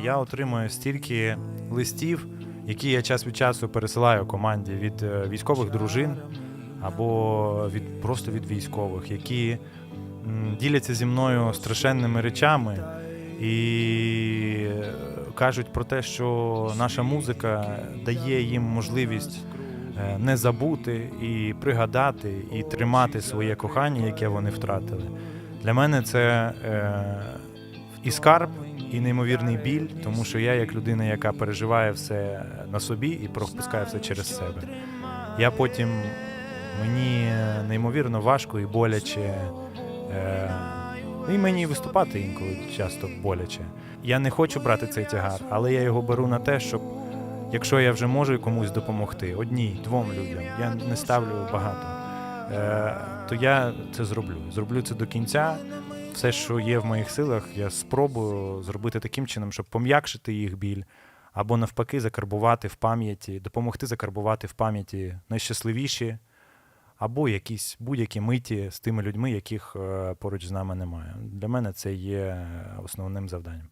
Я отримую стільки листів, які я час від часу пересилаю команді від е, військових дружин або від просто від військових, які діляться зі мною страшенними речами і е, кажуть про те, що наша музика дає їм можливість е, не забути і пригадати, і тримати своє кохання, яке вони втратили. Для мене це і скарб, і неймовірний біль, тому що я, як людина, яка переживає все на собі і пропускає все через себе. Я потім мені неймовірно важко і боляче. Е, і мені виступати інколи часто боляче. Я не хочу брати цей тягар, але я його беру на те, щоб якщо я вже можу комусь допомогти, одній, двом людям, я не ставлю багато, е, то я це зроблю. Зроблю це до кінця. Все, що є в моїх силах, я спробую зробити таким чином, щоб пом'якшити їх біль, або навпаки, закарбувати в пам'яті, допомогти закарбувати в пам'яті найщасливіші, або якісь будь-які миті з тими людьми, яких е, поруч з нами немає. Для мене це є основним завданням.